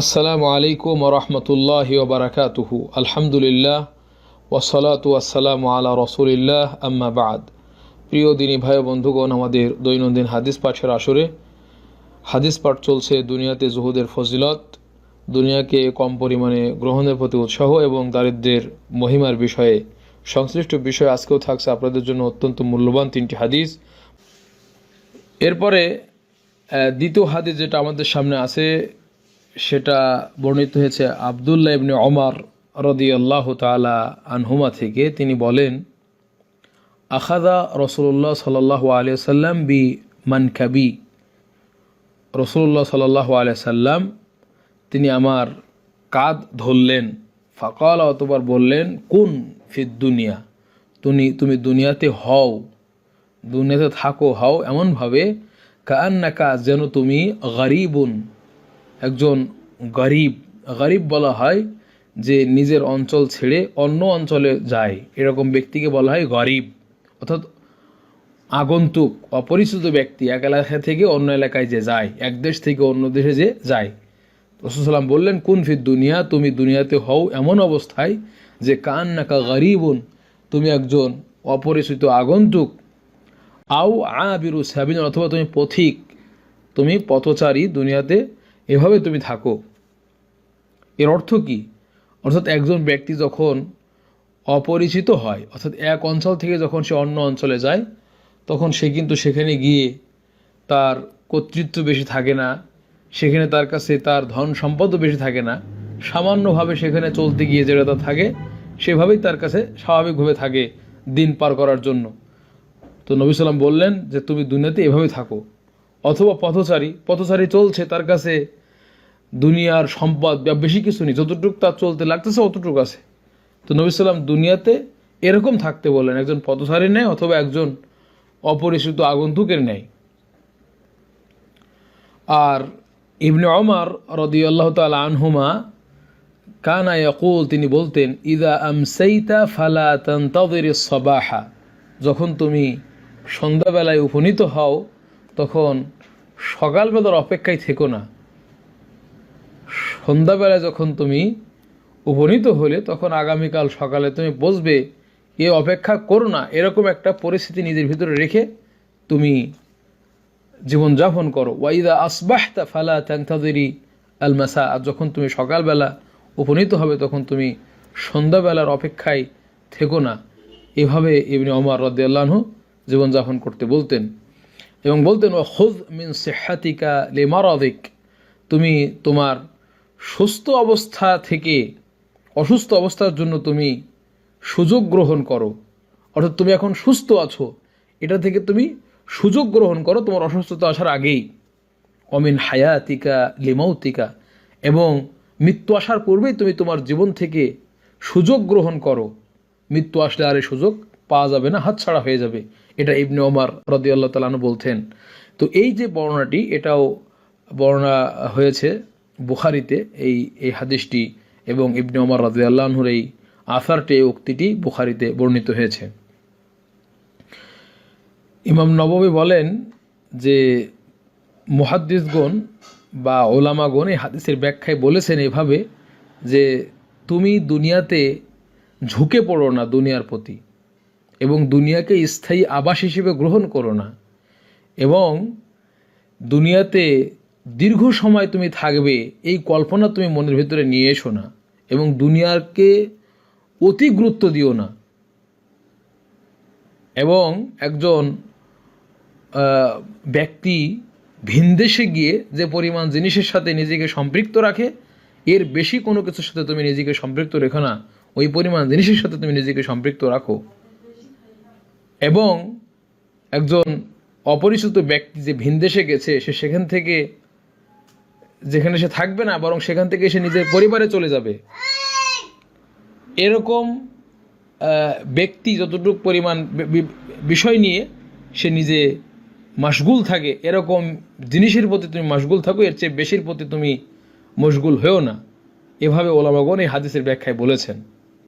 আসসালামু আলাইকুম রহমতুল্লাহ ওবরাকাতুহু আলহামদুলিল্লাহ ওসলাত ওয়াসালাম আলা রসুলিল্লাহ, আম্মা বাদ। প্রিয় দিনী ভাই বন্ধুগণ, আমাদের দৈনন্দিন হাদিস পাঠের আসরে হাদিস পাঠ চলছে দুনিয়াতে জুহুদের ফজিলত, দুনিয়াকে কম পরিমাণে গ্রহণের প্রতি উৎসাহ এবং দারিদ্রের মহিমার বিষয়ে সংশ্লিষ্ট বিষয় আজকেও থাকছে আপনাদের জন্য অত্যন্ত মূল্যবান তিনটি হাদিস। এরপরে দ্বিতীয় হাদিস যেটা আমাদের সামনে আছে সেটা বর্ণিত হয়েছে আবদুল্লাহ ইবনে অমর রদি আল্লাহ তালা আনহুমা থেকে। তিনি বলেন আখাদা রসুল্লাহ সাল্লাহ আলিয়া সাল্লাম বি মানকাবি রসুল্লাহ সাল্লাহ আলিয়া সাল্লাম তিনি আমার কাঁধ ধরলেন। ফাকাল, অতবার বললেন, কোন ফিদ দুনিয়া? তুমি তুমি দুনিয়াতে হও, দুনিয়াতে থাকো, হও এমনভাবে কান্নাকা যেন তুমি গরিবুন একজন গরিব গরিব বলা হয় যে নিজের অঞ্চল ছেড়ে অন্য অঞ্চলে যায়। এরকম ব্যক্তিকে বলা হয় গরিব। অর্থাৎ আগন্তুক, অপরিচিত ব্যক্তি এক এলাকা থেকে অন্য এলাকায় যে যায়, এক দেশ থেকে অন্য দেশে যে যায়। রসুলাম বললেন, কোন ফির দুনিয়া? তুমি দুনিয়াতে হও এমন অবস্থায় যে কান নাকা গরিবুন, তুমি একজন অপরিচিত আগন্তুক। আও আ বিরু সাবিন অথবা তুমি পথিক। তুমি পথচারী দুনিয়াতে এভাবে তুমি থাকো। এর অর্থ কি? অর্থাৎ একজন ব্যক্তি যখন অপরিচিত হয়, অর্থাৎ এক অঞ্চল থেকে যখন সে অন্য অঞ্চলে যায়, তখন সে কিন্তু সেখানে গিয়ে তার কর্তৃত্ব বেশি থাকে না, সেখানে তার কাছে তার ধন সম্পদও বেশি থাকে না। সামান্যভাবে সেখানে চলতে গিয়ে যেটা তার থাকে, সেভাবেই তার কাছে স্বাভাবিকভাবে থাকে দিন পার করার জন্য। তো নবী সাল্লাম বললেন যে, তুমি দুনিয়াতে এভাবে থাকো। অথবা পথচারী পথচারী চলছে তার কাছে দুনিয়ার সম্পদ, বা বেশি কিছু নেই, যতটুকু তার চলতে লাগতেছে অতটুকু আছে। তো নবী সাল্লাম দুনিয়াতে এরকম থাকতে বললেন একজন পথচারী নেয় অথবা একজন অপরিচিত আগন্তুকের নেয়। আর ইবনে অমর রদি আল্লাহ তাল আনহুমা কানা ইয়াকুল, তিনি বলতেন, ইদা আম আমসাইতা ফালা তান্তাদির সবাহা যখন তুমি সন্ধ্যাবেলায় উপনীত হও তখন সকালবেলার অপেক্ষায় থেকো না। সন্ধ্যাবেলায় যখন তুমি উপনীত হলে, তখন আগামীকাল সকালে তুমি বসবে, এ অপেক্ষা করো না। এরকম একটা পরিস্থিতি নিজের ভিতরে রেখে তুমি জীবনযাপন করো। ওয়াইদা আসবাহতা ফালা ত্যাংতাদেরি আল মাসা আর যখন তুমি সকালবেলা উপনীত হবে, তখন তুমি সন্ধ্যাবেলার অপেক্ষায় থেকো না। এভাবে ইবনে অমর রদ্দাল্লাহু জীবনযাপন করতে বলতেন। এবং বলতেন খুদ মিন সেহাতিকা লেমারদিক। তুমি তোমার সুস্থ অবস্থা থেকে অসুস্থ অবস্থার জন্য তুমি সুযোগ গ্রহণ করো। অর্থাৎ তুমি এখন সুস্থ আছো। এটা থেকে তুমি সুযোগ গ্রহণ করো তোমার অসুস্থতা আসার আগেই। অমিন হায়াতিকা লিমৌতিকা এবং মৃত্যু আসার পূর্বেই তুমি তোমার জীবন থেকে সুযোগ গ্রহণ করো। মৃত্যু আসলে আর এই সুযোগ পাওয়া যাবে না, হাতছাড়া হয়ে যাবে। এটা ইবনে ওমর রদি আল্লাহ তালানু বলতেন তো এই যে বর্ণনাটি, এটাও বর্ণনা হয়েছে বুখারিতে, এই এই হাদিসটি এবং ইবনে ওমর রদি আল্লাহনুর এই আসারটি, এই উক্তিটি বুখারিতে বর্ণিত হয়েছে। ইমাম নববী বলেন যে, মুহাদ্দিসগণ বা ওলামাগণ এই হাদিসের ব্যাখ্যায় বলেছেন এভাবে যে, তুমি দুনিয়াতে ঝুঁকে পড়ো না দুনিয়ার প্রতি। এবং দুনিয়াকে স্থায়ী আবাস হিসেবে গ্রহণ করো না। এবং দুনিয়াতে দীর্ঘ সময় তুমি থাকবে, এই কল্পনা তুমি মনের ভিতরে নিয়ে এসো না এবং দুনিয়াকে অতি গুরুত্ব দিও না। এবং একজন ব্যক্তি ভিনদেশে গিয়ে যে পরিমাণ জিনিসের সাথে নিজেকে সম্পৃক্ত রাখে, এর বেশি কোনো কিছুর সাথে তুমি নিজেকে সম্পৃক্ত রেখো না। ওই পরিমাণ জিনিসের সাথে তুমি নিজেকে সম্পৃক্ত রাখো। এবং একজন অপরিচিত ব্যক্তি যে ভিনদেশে গেছে, সে সেখান থেকে, যেখানে সে থাকবে না, বরং সেখান থেকে সে নিজের পরিবারে চলে যাবে। এরকম ব্যক্তি যতটুক পরিমাণ বিষয় নিয়ে সে নিজে মাশগুল থাকে, এরকম জিনিসের প্রতি তুমি মাশগুল থাকো, এর চেয়ে বেশির প্রতি তুমি মশগুল হয়েও না। এভাবে ওলামাগণ এই হাদিসের ব্যাখ্যায় বলেছেন।